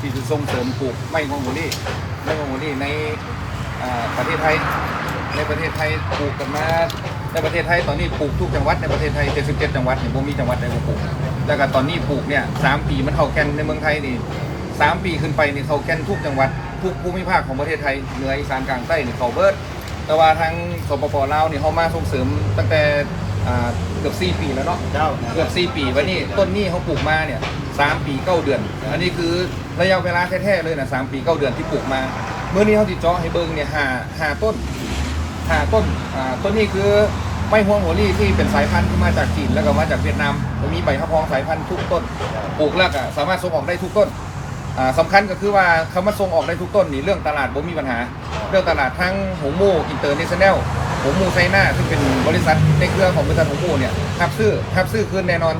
ที่จะส่งเสริมปลูกไม้ฮวงโมลี่ไม้ฮวงโมลี่ในประเทศไทยในประเทศไทยปลูกกันมาในประเทศไทยตอนนี้ปลูกทุกจังหวัดในประเทศไทย 77 จังหวัดเนี่ยบ่มีจังหวัดใดบ่ปลูก แล้วก็ตอนนี้ปลูกเนี่ยสามปีมันเท่าแกันในเมืองไทยนี่สามปีขึ้นไปนี่เท่าแกันทุกจังหวัดทุกภูมิภาคของประเทศไทยเหนืออีสานกลางใต้นี่เขาเบิดแต่ว่าทางสปปลาวนี่เขามาส่งเสริมตั้งแต่ อ่าเกือบ4ปีแล้วเนาะเจ้าเกือบ4ปีวันนี้ต้นนี้เขาปลูกมาเนี่ยสามปีเก้าเดือน อันนี้คือระยะเวลาแท้ๆเลยนะสามปีเก้าเดือนที่ปลูกมาเมื่อนี้เขาติดจอให้เบิ้งเนี่ยห้าห้าต้นห้าต้นอ่าต้นนี้คือไม้ฮวงหัวลี่ที่เป็นสายพันธุ์ที่มาจากจีนแล้วก็มาจากเวียดนามจะมีใบข้าวพองสายพันธุ์ทุกต้นปลูกแล้วก็สามารถส่งออกได้ทุกต้นอ่าสำคัญก็คือว่าคำว่าส่งออกได้ทุกต้นนี่เรื่องตลาดบ่มีปัญหา เรื่องตลาดทั้งหงมูอินเตอร์เนชั่นแนล หงมูไซน่าซึ่งเป็นบริษัทในเครือของบริษัทหงมูเนี่ยทับซื้อทับซื้อคืนแน่นอน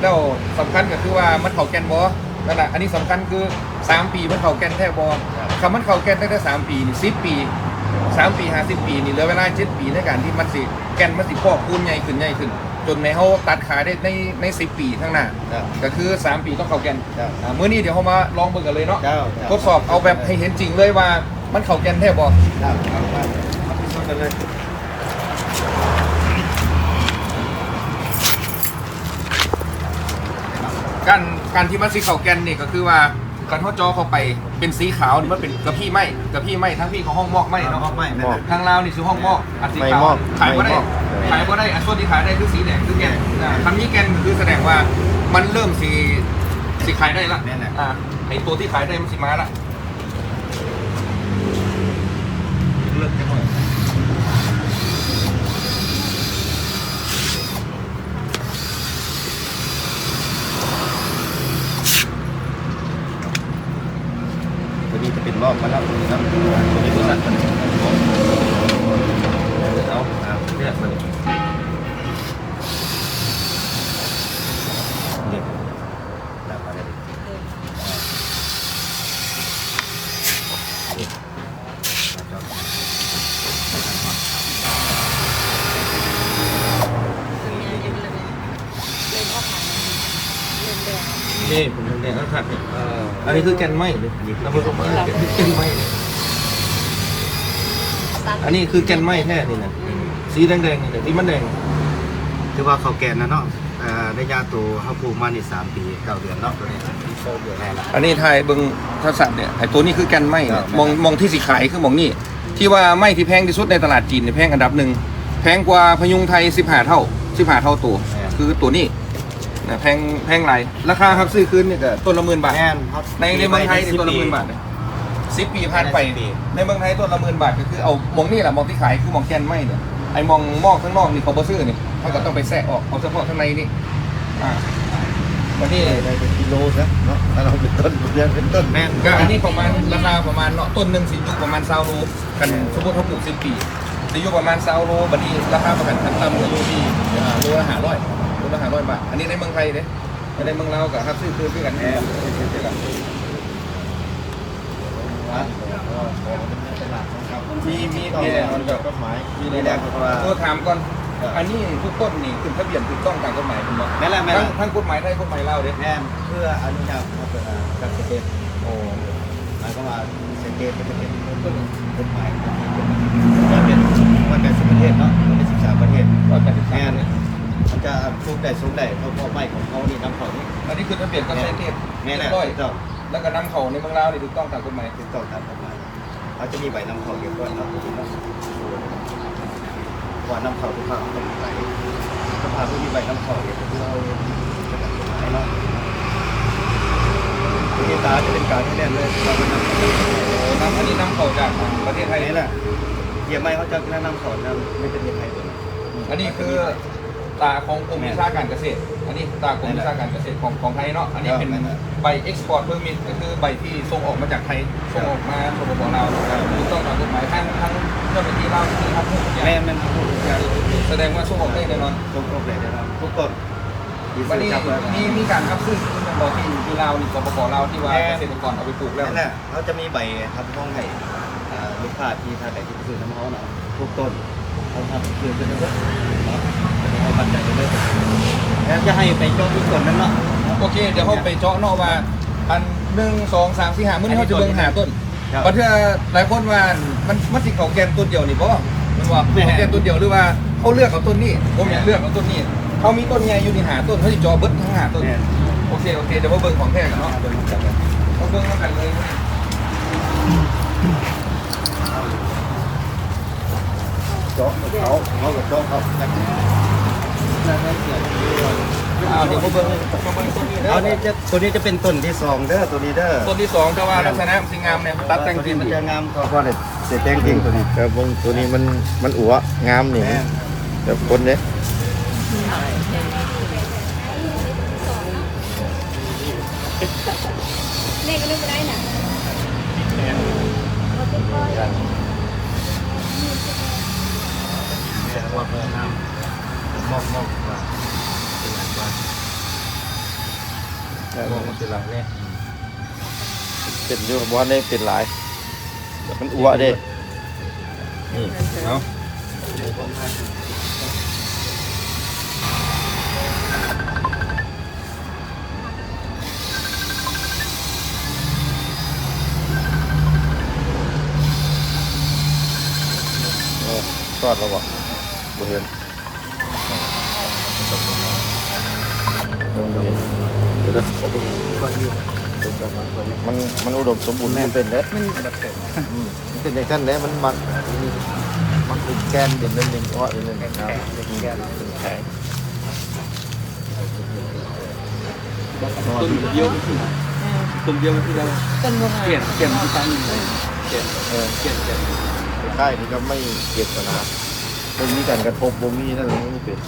แล้วสำคัญก็คือว่ามันเข่าแกนบอนั่นแหละอันนี้สำคัญคือ 3 ปีมันเข่าแกนแท้บอคำมันเข่าแกนตั้งแต่3ปีนี่10ปี3ปี50ปีนี่เหลือเวลา7ปีในการที่มันสิแกนมันสิพอกคูณใหญ่ขึ้นใหญ่ขึ้น จนในเขาตัดขายได้ในใน10ปีข้างหน้าเจ้าก็คือ3ปีต้องเข้าแกนเจ้าอ่ามื้อนี้เดี๋ยวเขามาลองเบิ่งกันเลยเนาะเจ้าทดสอบเอาแบบให้เห็นจริงเลยว่ามันเข้าแกนแท้บ่เจ้าเอามาเอาพิสูจน์กันเลย การการที่มันสีเข้าแกนนี่ก็คือว่าการทอดจอเข้าไปเป็นสีขาวนี่มันเป็นกระพี่ไหมกระพี่ไหมทั้งพี่ของห้องมอกไหมไม่เนาะเนาะไม่ไม่ทางลาวนี่คือห้องมอกอันสีไม่ขาวมอกขายก็ได้ไม่มอกขายก็ได้อันส่วนที่ขายได้คือสีแดงคือแกนอ่าคำนี้แกนคือแสดงว่ามันเริ่มสีสีขายได้ละนั่นแหละอ่าไอตัวที่ขายได้มันสีมาละ เลิกกันหน่อย ตัวนี้จะเป็นรอบมาแล้วตัวนี้ครับตัวนี้บริษัทมันเอาเอาเนี่ยมันนี่ดับมาเลยนี่จอด นี่ผมแดงๆแล้วขัดเนี่ยเอออันนี้คือแกนไหมเลยแล้วมันก็มาแกนไหมเนี่ยอันนี้คือแกนไหมแท้นี่นะสีแดงๆนี่นะที่มันแดงคือว่าเขาแกนนะเนาะเอ่อได้ยาตัวเขาปลูกมานี่สามปีเก้าเดือนเนาะตัวนี้โซเดือนแน่ละอันนี้ไทยเบิงทัศน์เนี่ยไอตัวนี้คือแกนไหมเนี่ยครับมองมองที่สีขายคือมองนี่ที่ว่าไหมที่แพงที่สุดในตลาดจีนเนี่ยแพงอันดับหนึ่งแพงกว่าพยุงไทย15เท่า15เท่าตัว คือตัวนี้ นะแพงแพงหลายราคาครับซื้อคืนเนี่ยก็ต้นละหมื่นบาทแม่นเขาในในเมืองไทยนี่ต้นละหมื่นบาทสิบปีผ่านไปสิบปีในเมืองไทยต้นละหมื่นบาทก็คือเอามองนี่แหละมองที่ขายคือมองแกนไหมเนี่ยไอมองมอกข้างนอกนี่เขาบ่ซื้อนี่เขาก็ต้องไปแทะออกเอาเฉพาะข้างในนี่อ่าวันนี้ได้เป็นกิโลนะเนาะถ้าเราเป็นต้นเดือนเป็นต้นแม่นก็อันนี้ประมาณราคาประมาณเนาะต้นหนึ่งสิอยู่ประมาณซาวโลกันสมมติเขาปลูกสิบปีสิอยู่ประมาณซาวโลบัดนี้ราคาประกันขั้นต่ำก็อยู่ที่อ่าโลละห้าร้อยโลละห้าร้อยบาท อันนี้ในเมืองไทยเด้แต่ในเมืองลาวกับครับซื้อคืนด้วยกันแน่ซื้อคืนกันมีมีต่อมีแนแน่วนอนครับกฎหมายมีมีแน่แนนวอนเพราะว่าตัวถามก่อนอันนี้ทุกต้นนี่ขึ้นทะเบียนถูกต้องตามกฎหมายคุณบอกแม่นละแม่นทั้งละทั้งกฎหมายไทยกฎหมายลาวเด้แม่นเพื่ออนุญาตให้เป็นการเกษตรโอ้หมายความว่าเศรษฐกิจเป็นต้นกฎหมายมันเป็นมันเป็นสิบประเทศเนาะมันเป็นสิบสามประเทศร้อยแปดสิบสาแม่ มนมันจะสูงได้สูงได้เพราะเพราะไม้ของเขานี่น้ำเขานี่อันนี้คือทะเบียนก็ใช้เทศแม่นเรีแหยละบร้อยถูกต้องแล้วก็นำเขาในเมืองลาวนี่ถูกต้องตามกฎหมายถูกต้องตามกฎหมายเขาจะมีใบนำเขาเรียบร้อยเนาะก่อนนำเขาทุกครั้งเป็นใบสภาผู้มีใบนำเขาเนี่ยคือเราจะตัดกฎหมายเนาะที่ตาจะเป็นการที่แน่นเลยเราเป็นนำเขาโอ้นำอันนี้นำเขาจากประเทศไทยนี่แหละเยี่ยมไหมเขาจะแนะนำสอนนะไม่เป็นยังไงตัวนั้นอันนี้คือ ตาของกรมวิชาการเกษตร อันนี้ตากรมวิชาการเกษตรของของไทยเนาะ อันนี้เป็นใบ export permit ก็คือใบที่ส่งออกมาจากไทย ส่งออกมาสปปลาวนะครับถูกต้องตามกฎหมายทั้งทั้งเจ้าหน้าที่ลาวที่ทำทุกอย่างแม่แม่ทุกอย่างแสดงว่าส่งออกได้แน่นอน ทุกครบเลยนะครับทุกต้นวันนี้จับเลยมีมีการรับซื้อที่มันบอกที่ที่ลาวนี่สปปลาวที่ว่าเกษตรกรเอาไปปลูกแล้วนั่นแหละเขาจะมีใบทำห้องให้อ่าลูกค้าที่ท่านใดที่ไปซื้อน้ำเขาเนาะทุกต้นเราทำคือเป็นเรื่องเนาะเรา ปัจจัยเลยแล้วจะให้ไปเจาะทุกต้นนั่นเนาะโอเค เดี๋ยวเขาไปเจาะเนอกว่า อันหนึ่งสองสามสี่ห้ามื้อนี้เขาจะเบิ่งหาต้นครับเพราะเทื่อหลายคนว่ามันมันสิเขาแกนต้นเดียวนี่บ่มันว่าแม่เขาแกนต้นเดียวหรือว่าเขาเลือกเอาต้นนี้ผมอยากเลือกเอาต้นนี้เขามีต้นใหญ่อยู่นี่หาต้นเขาสิเจาะเบิดทั้งหาต้นเนี่ยโอเคโอเคเดี๋ยวมาเบิ่งของแท้กันเนาะเอาไปจัดเลยมาเบิ่งกันเลยเจาะเขาเขากับเจาะเขาแล้วก็ เกิดเอาเดี๋ยวมาเบิ่งมาเบิ่งต้นนี้เด้เอาอนี่จะตัวนี้จะเป็นต้นที่สองเด้อตัวนี้เด้อต้นที่สองแต่ว่าลักษณะมันสิงามเนี่ยมันตัดแต่งจริงมันดีจะงามกว่าเด็ดเสียแต่งจริงตัวนี้ครับวงตัวนี้มันมันอัวงามนี่แม่นแบบคนเนี้ยเลขก็นึกไม่ได้น่ะแต่ว่าเพิ่มน้ำ มอกมอกว่าเป็นหลายว่ามองมันเป็นหลังเนี่ยเป็นอยู่บ้านได้เป็นหลายแบบมันอัวเด้นี่เอาเออทอดแล้วบ่บ่เห็น มันมันอุดมสมบูรณ์แม่นเป็นเด้มันอันดับเต็มอืมมันเป็นในขั้นเด้มันมักมักเป็นแกนเด่นเด่นเด่นเพราะเด่นเด่นครับแกนเป็นแข็งต้นเดียวต้นเดียวที่เราต้นบัวเปลี่ยนเปลี่ยนที่ตั้งเปลี่ยนเออเปลี่ยนเปลี่ยนใกล้นี่ก็ไม่เกี่ยวกันนะบ่มีการกระทบบ่มีนั่นเลยไม่เป็น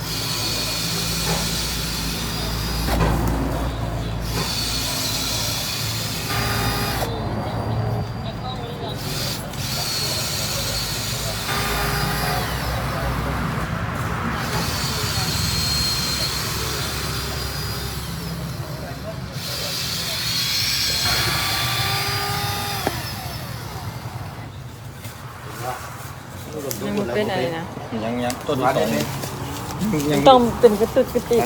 มันเป็นอะไรนะ ยังยัง ต้นที่สองยังต้องเป็นกระตุกกระติก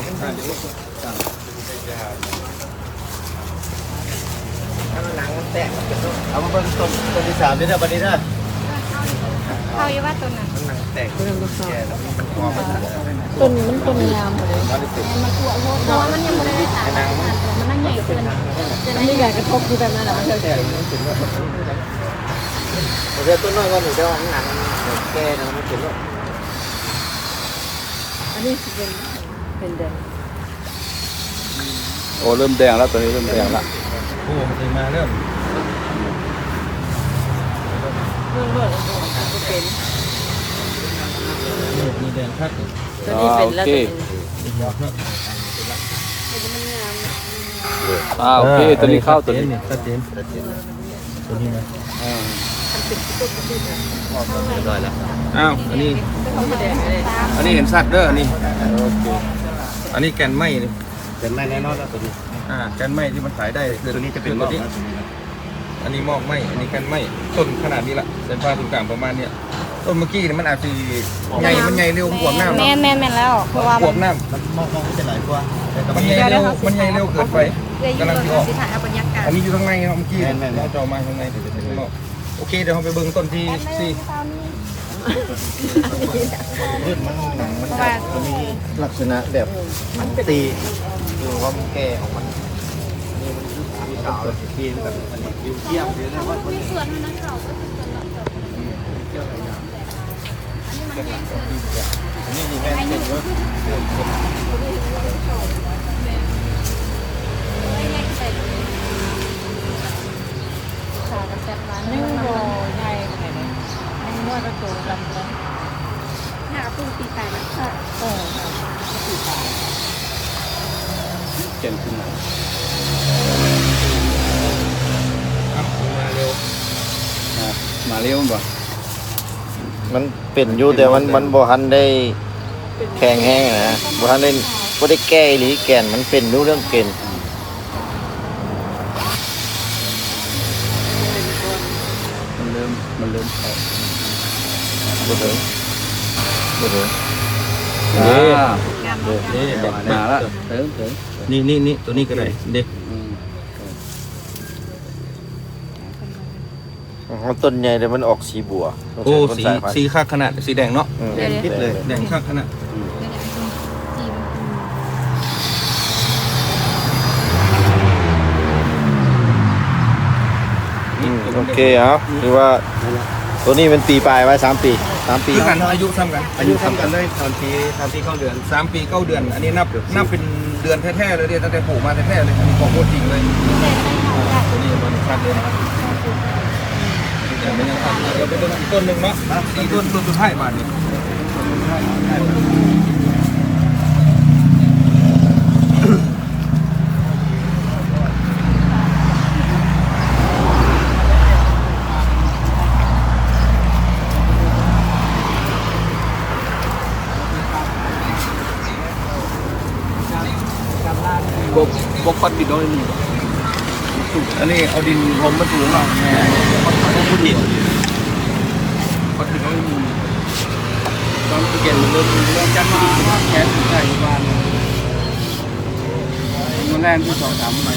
เอามาเบิ่งต้นต้นที่สามนี่เด้อบัดนี้เด้อเขาอยู่ว่าต้นนั้นมันหนังแตกแก่แล้วมันคอมันต้นมันต้นยามเลยมันตัวโลเพราะว่ามันยังไม่ได้สารมันนั่งใหญ่เกินจะได้การกระทบคือแบบนั้นแหละมันจะเดี๋ยวต้นน้อยกว่าหนูเด้อมันหนังแก่แล้วมันเป็นโรค อันนี้เป็นเป็นแดงโอ้เริ่มแดงแล้วตอนนี้เริ่มแดงแล้วโอ้มันมาเริ่มเรื่องเลือดก็เป็นมีแดงคักตัวนี้เป็นแล้วตัวนี้อ่าโอเคตัวนี้เข้าตัวนี้ชัดเจนตัวนี้นะ เรียบร้อยแล้วอ้าวอันนี้เขาไม่แดงเลยอันนี้เห็นสัตว์เด้ออันนี้อันนี้แกนไม้นี่เป็นไม่แน่นอนแล้วตัวนี้อ่าแกนไม้ที่มันขายได้คือตัวนี้จะเป็นตัวรอบนี้นะตัวนี้นะอันนี้มอกไม้อันนี้แกนไม้ต้นขนาดนี้ละเส้นผ่าศูนย์กลางประมาณเนี้ยต้นเมื่อกี้นี่มันอาจจะใหญ่มันใหญ่เร็วกว่าน้ำแม่เนาะนแม่นแม่นแล้วเพราะว่าบวกน้มันมองมองจะหลายกว่าแต่ำก็มันไม่ใหญ่เร็ว มันใหญ่เร็วเกินไปกำลังที่ออก สิถ่ายเอาบรรยากาศอันนี้อยู่ข้างในครับเมื่อกี้เราจะเอามาข้างใน โอเคเดี๋ยวเราไปเบิ่งต้นที่สี่พืชมันหนังมันจะมีลักษณะแบบมันตีคือว่ามันแก่ของมันนี่มันมีขาวสีเขียวกันอันนี้ยิ้มเยี่ยมเลยนะว่ามันส่วนนั้นเขาก็นี่นี่แม่เป็นว่าขา กันแซ่บร้านนึ่งโรใหญ่ขนาดนี้นึ่งนวดกระโจนลำเลยหน้าปูตีตานะค่ะเออตีตาเก่งขึ้นมามาเร็วมาเร็วบ่มันเป็นอยู่แต่มันมันบ่ทันได้แข็งแห้งนะบ่ทันได้บ่ได้แก้หรือแก่นมันเป็นอยู่เรื่องเกณฑ์มัน เริ่มมันเริ่มเข้าบ่ถึงบ่ถึงอ่านี่แบบมาแล้วถึงถึงนี่นี่นี่ตัวนี้ก็ได้เด็กอืมอ๋อต้นใหญ่แต่มันออกสีบัว โอ้ต้นสีสายพันธุ์สีข้างขนาดสีแดงเนาะอืมแดงคิดเลยแดงข้างขนาด เคเอาคือว่าตัวนี้เป็นปีปลายไว้สามปีสามปี คือกันอายุซ้ำกันอายุทำกันเลยตอนที่ตอนที่เข้าเดือนสามปีเก้าเดือน อันนี้นับนับเป็นเดือนแท้ๆเลยเดียตั้งแต่ปลูกมาแท้ๆเลยอันนี้ของโคตรจริงเลยตัวนี้มันชัดเลยนะครับเดี๋ยวเป็นยังไงเดี๋ยวไปดูอีกต้นหนึ่งเนาะอีกต้นต้นสุดท้ายบาทนี้ บ กบกปัดปิดน้อยนี่อันนี้เอาดินลมมาถูเนาะแม่เขาพูดดินปัดปิดน้อยนี่ตอนเก่งเริ่มเริ่มจัดมาแขนใส่บ้านมันแรงที่สองสามไป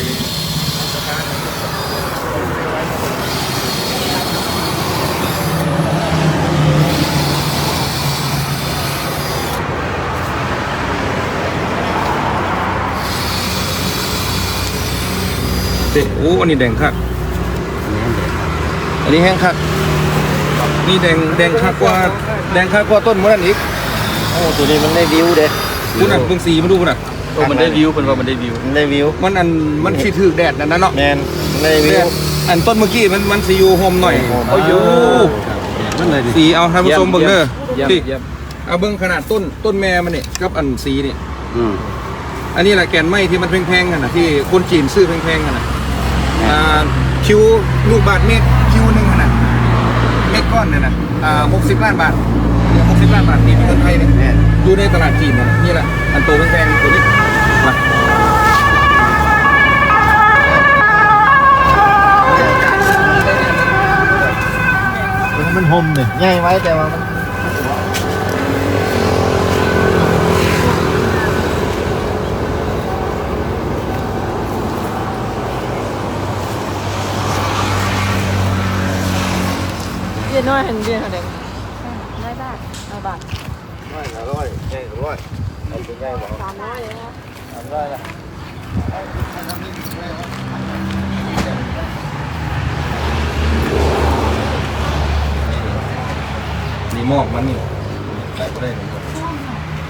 เด็กโอ้อันนี้แดงคักอันนี้แห้งคักนี่แดงแดงคักกว่าแดงคักกว่าต้นมันนั่นอีกโอ้ตัวนี้มันได้วิวเด้คุณน่ะเบิ่งสีมาดูคุณน่ะโอ้มันได้วิวเป็นว่ามันได้วิวมันได้วิว มันอันมันสีถือแดดนั่นนะเนาะแมนมันได้วิแต่วอันต้นเมื่อกี้มันมันสีอยู่โฮมหน่อยโฮมโอ้ยมันเลยสีเอาท่านผู้ชมเบิ่งเด้อเยี่ยมพี่เยี่ยมเอาเบิ่งขนาดต้นต้นแม่มันนี่กับอันสีนี่อืมอันนี้แหละแกนไม้ที่มันแพงๆกันนะที่คนจีนซื้อแพงๆกันนะ อ่าคิวลูกบาทเมตรคิวหนึ่งขนาดเม็ดก้อนเนี่ยนะอ่าหกสิบล้านบาทหกสิบล้านบาทนี่เป็นเงินไทยเนี่ยอยู่ในตลาดจีนนะนี่แหละอันโตแพงๆตัวนี้มามันห่มเนี่ยใหญ่ไว้แต่ว่ามัน นน้อยเห็นเรียนเท่าไหร่ร้อยบาทร้อยบาทร้อยละร้อยใหญ่กว่าร้อยเอาตัวใหญ่บ่สามร้อยเลยนะทำได้ละนี่หมอกมันนี่ใส่ก็ได้เลย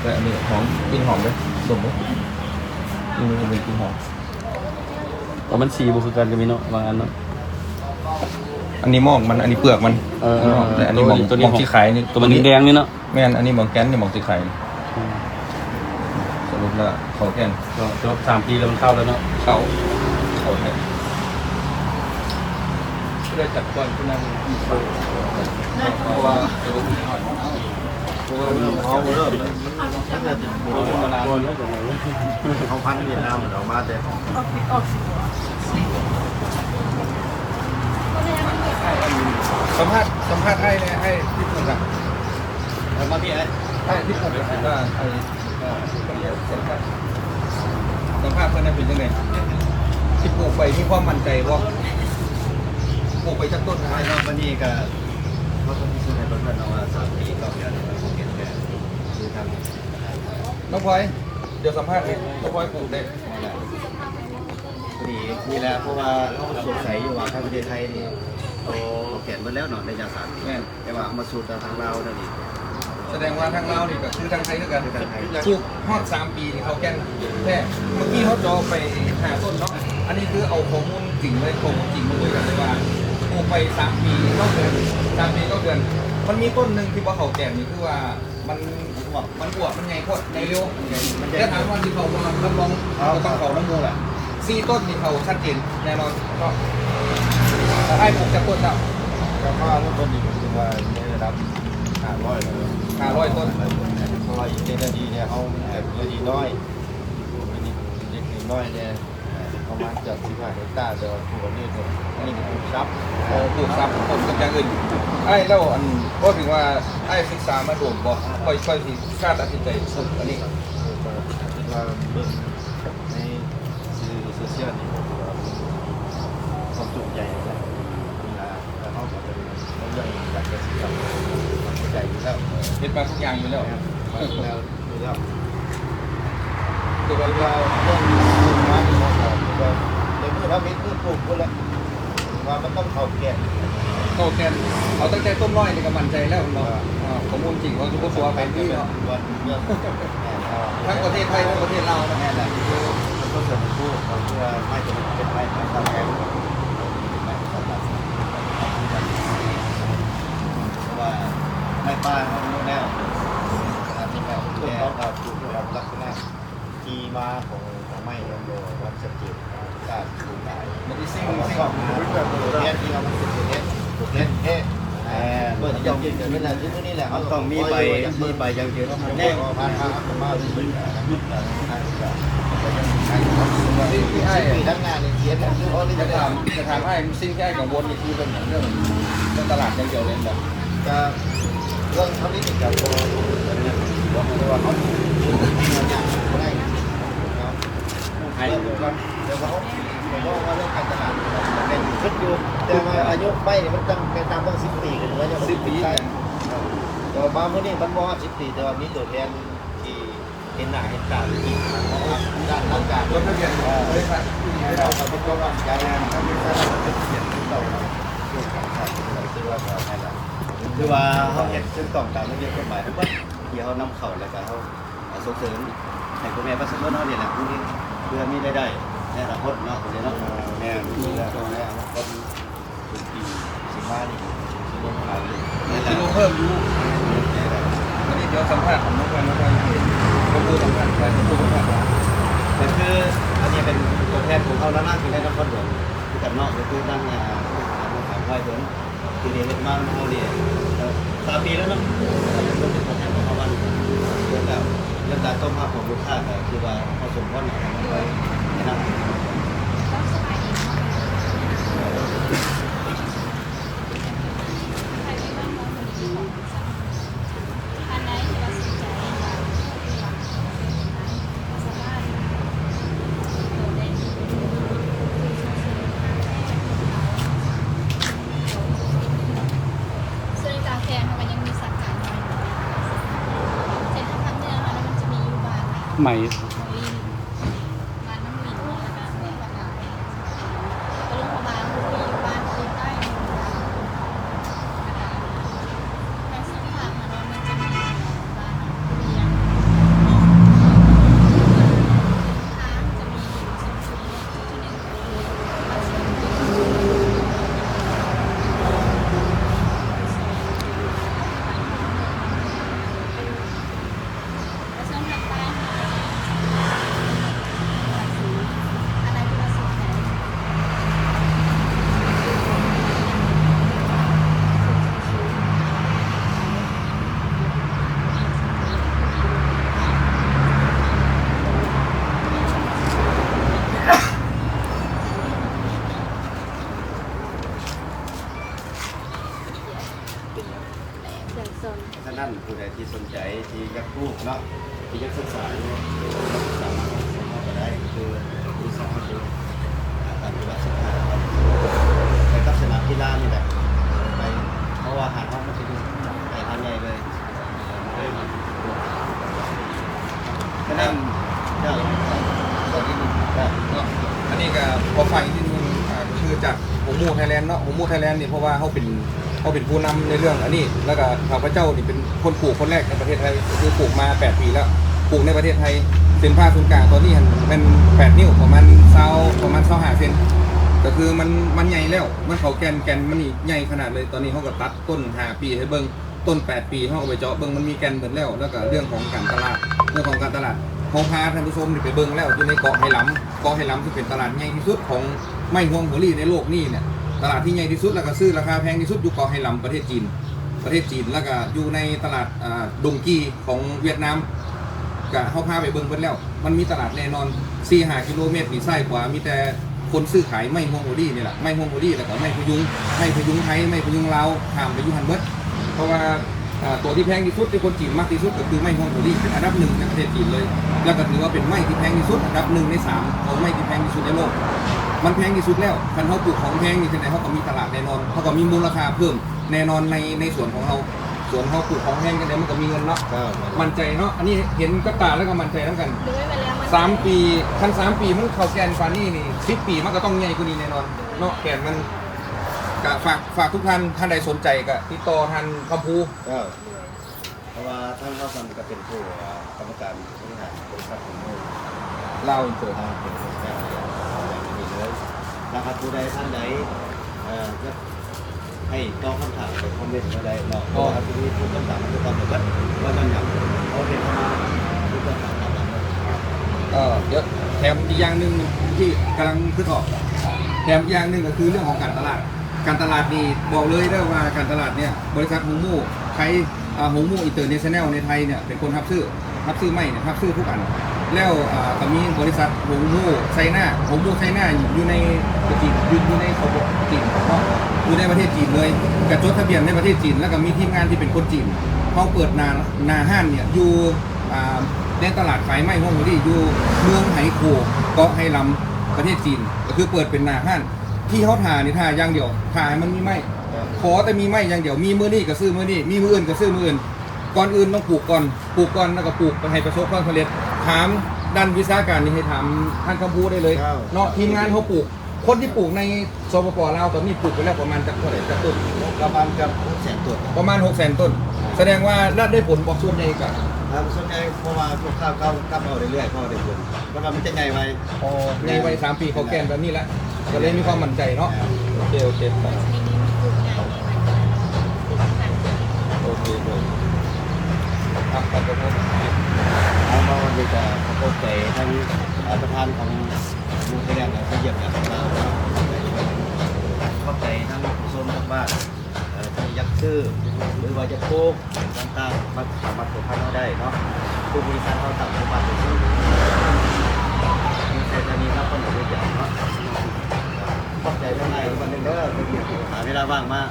แต่อันนี้หอมกลิ่นหอมเลยดมเลยนี่มันจะเป็นกลิ่นหอมแต่มันสีบุคือกันก็มีเนาะบางอันเนาะ อันนี้หมอกมันอันนี้เปลือกมันเออเออเออแต่อันนี้หมอกตัวนี้หมอกที่ขายนี่ตัวมันแดงๆนี่เนาะแม่นอันนี้หมอกแกนนี่หมอกที่ขายนี่สรุปแล้วเขาแกนก็จบสามปีแล้วมันเข้าแล้วเนาะเขาเขาแทนก็ได้จัดก่อนคุณนั่งเพราะว่าเดี๋ยวผมหน่อยเขาเริ่มเลยมันน่าจะบัวเขาพันธุ์เวียดนามเหมือนเรามาแต่ สัมภาษณ์สัมภาษณ์ให้เนี่ยให้ที่พูดกันเอามาพี่ไอ้ให้ที่พูดกันว่าไอ้เอ่อสัมภาษณ์เพื่อนนั้นเป็นยังไงที่ปลูกไปมีความมั่นใจว่าปลูกไปจากต้นไอ้นะเราวันนี้ก็เขาต้องซื้อให้เพื่อนๆเอามาสามปีก็เดือนเขาเก็บแค่คือทำน้องพลอยเดี๋ยวสัมภาษณ์เลยน้องพลอยปลูกได้พอดีนี่แหละเพราะว่าเขาสงสัยอยู่ว่าทางประเทศไทยนี่ โอ้เขียนมาแล้วเนาะในยาสารแม่น แต่ว่าเอามาสูตรทางเรานั่นนี่แสดงว่าทางเรานี่ก็คือทางไทยด้วยกันคือทางไทยปลูกฮอดสามปีนี่เขาแก่นแค่เมื่อกี้เขาจอไปหาต้นเนาะอันนี้คือเอาข้อมูลจริงเลยข้อมูลจริงมาด้วยกันเลยว่าปลูกไปสามปีก็เดือนสามปีก็เดือน มันมีต้นหนึ่งที่ว่าเขาแก่นนี่คือว่ามันอวบมันอวบมันใหญ่โคตรใหญ่เร็วแต่ถามว่าที่เขามารับรองเขาต้องเขาน้ำมูแหละสี่ต้นนี่เขาชัดเจนแน่นอนก็ ไอ้ปลูกจากต้นแล้วก็ว่าต้นนี้ผมคิดว่าในระดับห้าร้อยเลยห้าร้อยต้นเพราะว่าอีกเจ็ดนาทีเนี่ยเขาแบบนาทีน้อยนาทีน้อยเนี่ยประมาณเกือบสิบห้าเฮกตาร์เดียวหัวนี่เนี่ยอันนี้เป็นซับเอ่อปลูกซับต้นกับอย่างอื่นไอ้แล้วอันก็ถึงว่าไอ้ศึกษามาโดนบ่ค่อยค่อยสิคาดตัดสินใจปลูกอันนี้คิดว่าเบิ่งในสื่อโซเชียลนี่ก็คือว่าความจุใหญ่ ใจอยู่แล้วเฮ็ดมาทุกอย่างอยู่แล้ว มาดูแล้วดูแล้วตัวเราเรื่องมาที่เราบอกว่าในเมื่อเรามีเมื่อปลูกคนละว่ามันต้องเข้าแก่โตแกนเอาตั้งแต่ต้นน้อยนี่ก็มั่นใจแล้วเนาะอ่าข้อมูลจริงเขาทุกตัวไปที่เนาะวันเรื่องทั้งประเทศไทยทั้งประเทศลาวนะแม่แหละคือมันก็เสริมพูดเพื่อไม่จะเป็นไม้ไม้ตาแข็งไม้ตาตัดเพราะว่าไม้ป้าเขาแน่วที่แนวที่เขาครับปลูกแบบลักษณะที่มาของของไม้ยังโดวันสกิลการปลูกได้ มันสิซิ่ง เอามา ซิ่ง ซ่อมมาเนี้ยที่เรามันเป็นเนี้ยเนี้ยเอ๊ะเมันเวลาที่นี่แหละเขาต้องมีใบมีใบยังยืนแน่พาพาเขามาดูยุดกันที่ที่ไอ้ทั้งงานเนี่ยเขียนคือเขาที่จะถามทำจะถามให้สิ่งที่ไอ้กังวลนี่คือเป็นเรื่องเรื่องตลาดย่างเดียวเลยบ่จะเรื่องเขาที่ติดกับตัวเนี่ยว่าว่าเขาเขาได้ครับไอ้เดี๋ยวเขา ผมว่าเรื่องการตลาดเป็นขึ้นอยู่ แต่ว่าอายุไม่เนี่ยมันตั้งในตามตั้งสิบปีกันแล้วจะสิบปีได้แต่มาเมื่อนี้มันมอสิบปีแต่ว่ามีตัวแทนที่เห็นหน้าเห็นตาที่ด้านทางการรถทะเบียนบริษัทเราก็เป็นกำลังใจนะถ้ามีถ้าเราเป็นเสียงเราช่วยกันครับคือว่าเราให้ละคือว่าเขาเห็นซึ่งต้องตามระเบียบกฎหมายทุกวันที่เขานำเข้าแล้วก็เขาส่งเสริมให้พ่อแม่ประชาชนเขาเนี่ยแหละผู้นี้เพื่อมีรายได้ ในอนาคตเนาะคนนี้เนาะแม่มีแลแล้วก็เป็นปีสิบห้านี่สิบหกปีนี่แหที่ละรู้เพิ่มอยู่อันนี้เดี๋ยวสัมภาษณ์ของน้องกันน้องกันผมดูสัมภาษณ์ใครผมดูสัมภาษณ์แต่คืออันนี้เป็นตัวแทนของเขาแล้วนั่งอยู่ในนครหลวงคือกันนอกก็คือนั่งอ่าถามไหว้เพิ่นทีนี้เฮ็ดมาเขาเนี่ยสามปีแล้วเนาะเป็นตัวแทนของเขาบ้านเรื่องแล้วเรื่องการต้มภาพของลูกค้าก็คือว่าเขาสมพรนะมันไว้นะครับอันไหนที่เรา สนใจเราสามารถโดดเด่นส่วนกาแฟค่ะมันยังมีสาขาน้อยเส้นทางภาคเหนือค่ะแล้วมันจะมียู่บ้านใหม่ บ้านน้ำวินแล้วก็แม่บ้านนาก็ลงมาบ้านมีอยู่บ้านคือใต้หนึ่งบ้านทางสุดทางค่ะเนาะมันจะมีบ้านเรียง ทางจะมีอยู่ชั้นสี่ที่หนึ่งคืออาชีพที่และส่วนทางใต้ค่ะอะไรที่เราสนใจ อย่างโซ นถ้านผู้ใดที่สนใจที่อยากรู้เนาะที่อยากศึกษาเนี่ยสามารถสามารถก็ได้คือผู้สามารถดูการปฏิบัติศึกษาไปกับสนามกีฬานี่แหละไปเพราะว่าหาดห้องมันจะอยู่ไปทางใหญ่เลยก็นั่นเจ้าตอนนี้ได้เนาะอันนี้ก็พอฟังอีกนิดนึงอ่คือจากหงมูไทยแลนด์เนาะหงมูไทยแลนด์นี่เพราะว่าเขาเป็น เขาเป็นผู้นำในเรื่องอันนี้ แล้วก็ข้าพเจ้านี่เป็นคนปลูกคนแรกในประเทศไทยคือปลูกมา 8 ปีแล้วปลูกในประเทศไทยเป็นผ้าศูนย์กลางตอนนี้เห็นเป็น8นิ้วประมาณเซาประมาณเซาหาเซนก็คือมันมันใหญ่แล้วมันเขาแกนแกนมันนี่ใหญ่ขนาดเลยตอนนี้เขาก็ตัดต้นหาปีให้เบิ้งต้น 8 ปีเขาก็ไปเจาะเบิ้งมันมีแกนเหมือนแล้ว แล้วก็เรื่องของการตลาดเรื่องของการตลาดเขาพาท่านผู้ชมไปเบิ่งแล้วอยู่ในเกาะไหหลำเกาะไหหลำที่เป็นตลาดใหญ่ที่สุดของไม้ห่วงหัวลี่ในโลกนี่เนี่ย ตลาดที่ใหญ่ที่สุดแล้วก็ซื้อราคาแพงที่สุดอยู่เกาะไหหลำประเทศจีน ประเทศจีนแล้วก็อยู่ในตลาดดงกีของเวียดนามกะเฮาพาไปเบิ่งเพิ่นแล้ว มันมีตลาดแน่นอน4 5กิโลเมตรมีไส้กว่ามีแต่คนซื้อขายไม่ฮวงโอลี่นี่แหละไม่ฮวงโอลี่แล้วก็ไม่พยุงไม่พยุงไทยไม่พยุงลาวข้ามไปยุหันเบิดเพราะว่าตัวที่แพงที่สุดที่คนจีนมากที่สุดก็คือไม้ฮวงโอลี่เป็นอันดับหนึ่งในประเทศจีนเลย แล้วก็ถือว่าเป็นไม้ที่แพงที่สุดอันดับหนึ่งในสามของไม้ที่แพงที่สุดในโลก มันแพงที่สุดแล้วคันเขาปลูกของแพงนี่คือไหนเขาก็มีตลาดแน่นอนเขาก็มีมูลค่าเพิ่มแน่นอนในในส่วนของเราส่วนเขาปลูกของแพงกันเดี๋ยวมันก็มีเงินเนาะเจ้ามั่นใจเนาะอันนี้เห็นกระตาแล้วก็มั่นใจทั้งกันเลื้อยไปแล้วมันสามปีคันสามปีมันเข้าแกนฟานี่นี่สิบปีมันก็ต้องใหญ่กว่านี้แน่นอนเนาะแกนมันกฝากฝากทุกท่านท่านใดสนใจก็ติดต่อท่านคำพูเจ้าเพราะว่าท่านเข้าทำก็เป็นผู้กรรมการบริหารบริษัทของโมลาวอินเตอร์ นะครับผู้ใดท่านใดเอ่อจะให้ตอบคำถามในคอมเมนต์มาได้เนาะเพราะว่าที่นี่ทุกคำถามมันจะตอบแบบว่ามันอย่างเขาเรียนเข้ามาทุกคำถามตามนั้นก็เดี๋ยวแถมอีกอย่างหนึ่งที่กำลังขึ้นออกแถมอีกอย่างหนึ่งก็คือเรื่องของการตลาด การตลาดนี่บอกเลยได้ว่าการตลาดเนี่ยบริษัทหงมูใช้หงมูอินเตอร์เนชั่นแนลในไทยเนี่ยเป็นคนรับซื้อรับซื้อไม่เนี่ยรับซื้อทุกอัน แล้วอ่าก็มีบริษัทหงมูไชน่าหงมูไชน่าอยู่ในจีนอยู่อยู่ในเขาบอกจีนเนาะอยู่ในประเทศจีนเลยกับจดทะเบียนในประเทศจีน แล้วก็มีทีมงานที่เป็นคนจีนเขาเปิดนานาห้านเนี่ยอยู่อ่าในตลาดขายไม้ห้องที่อยู่เมืองไหโคเกาะไหลำประเทศจีน ก็คือเปิดเป็นนาห้านที่เขาถ่านี่ถ่าอย่างเดียวถ่าให้มันมีไม้ขอแต่มีไม้อย่างเดียวมีมือนี่ก็ซื้อมือนี่มีมืออื่นก็ซื้อมืออื่นก่อนอื่นต้องปลูกก่อนปลูกก่อนแล้วก็ปลูกให้ประสบความสำเร็จ ถามด้านวิชาการนี่ให้ถามท่านคำพูได้เลยเนาะทีมงานเขาปลูก คนที่ปลูกในสปปลาวตอนนี้ปลูกไปแล้วประมาณจักเท่าไหร่จักต้นประมาณกับแสนตัวประมาณ6 0 0 0 0ต้น แสดงว่าน่าได้ผลบอกส่วนใหญ่กับทางส่วนใหญ่เพราะว่าพวกข้าวเข้ากลับเอาเรื่อยๆเข้าได้ผลเพราะว่ามันจะใหญ่ไวพอในวัยสามปีเขาแกนแบบนี้แล้วก็เลยมีความมั่นใจเนาะโอเคโอเคครับในนี้มันปลูกใหญ่ในมันปลูกต่างโอเคเลยครับขอบคุณ ครับเอามาวันนี้จะเข้าใจทั้งประธานของมูลนิธิเนี่ยเขาเยี่ยมเนี่ยมาเข้าใจทั้งผู้ชมทั้งบ้านเอ่อทั้งยักษ์ชื่อหรือว่าจะโคกต่างๆมาสามารถผูกพันเราได้เนาะผู้บริการเขาต่างจังหวัดหรือที่มีเศรษฐีครับคนหนึ่งเดียวเนาะข้าใจเรื่องไหนวันนึงเด้อหาเวลาว่างมา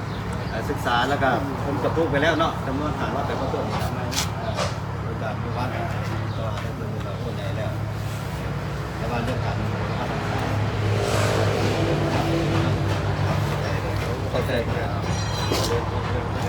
ศึกษาแล้วก็ผมกับลูกไปแล้วเนาะจำนวนหาว่าไปประกวดทำไมเอ่โอกาสมีวัดก็ได้เงินเราคนใหญ่แล้ว แต่ว่าเรื่องการพันเข้าใจครับ